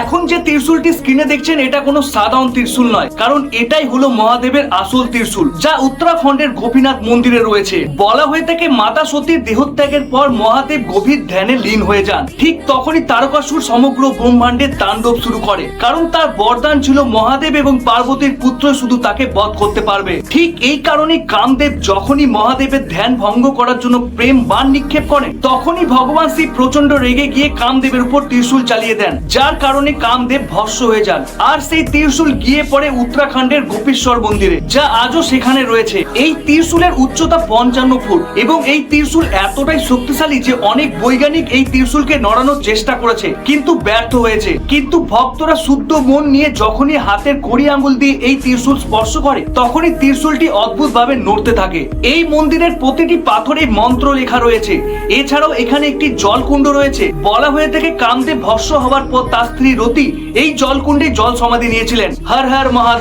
এখন যে ত্রিশূলটি স্ক্রিনে দেখছেন, এটা কোনো সাধারণ ত্রিশূল নয়। কারণ এটাই হলো মহাদেবের আসল ত্রিশূল, যা উত্তরাখণ্ডের গোপীনাথ মন্দিরে রয়েছে। বলা হয়ে থাকে মাতা সতীর দেহত্যাগের পর মহাদেব গভীর ধ্যানে লীন হয়ে যান। ঠিক তখনই তারকাসুর সমগ্র ব্রহ্মাণ্ডে তাণ্ডব শুরু করে, কারণ তার বরদান ছিল মহাদেব এবং পার্বতীর পুত্র শুধু তাকে বধ করতে পারবে। ঠিক এই কারণে কামদেব যখনই মহাদেবের ধ্যান ভঙ্গ করার জন্য প্রেম বান নিক্ষেপ করে তখনই ভগবান শিব প্রচণ্ড রেগে গিয়ে কামদেবের উপর ত্রিশূল চালিয়ে দেন, যার কারণে কামদেব ভস্য হয়ে যান। আর সেই ত্রিশূল গিয়ে পড়ে উত্তরাখণ্ডের গোপীশ্বর মন্দিরে, যা আজও সেখানে রয়েছে। এই ত্রিশূলের উচ্চতা পঞ্চান্ন ফুট এবং এই ত্রিশূল এতটাই শক্তিশালী যে অনেক বৈজ্ঞানিক এই ত্রিশূলকে নড়ানোর চেষ্টা করেছে, কিন্তু ব্যর্থ হয়েছে। কিন্তু ভক্তরা শুদ্ধ মন নিয়ে যখনই হাতের কড়ি আঙ্গুল দিয়ে এই ত্রিশূল স্পর্শ করে, তখনই ত্রিশূলটি অদ্ভুতভাবে নড়তে থাকে। এই মন্দিরের প্রতিটি পাথরে মন্ত্র লেখা রয়েছে। এছাড়াও এখানে একটি জলকুণ্ড রয়েছে। বলা হয়ে থাকে কামদেব ভস্য হওয়ার পর তার স্ত্রী রতি এই জলকুণ্ডে জল সমাধি নিয়েছিলেন। হর হর মহাদেব।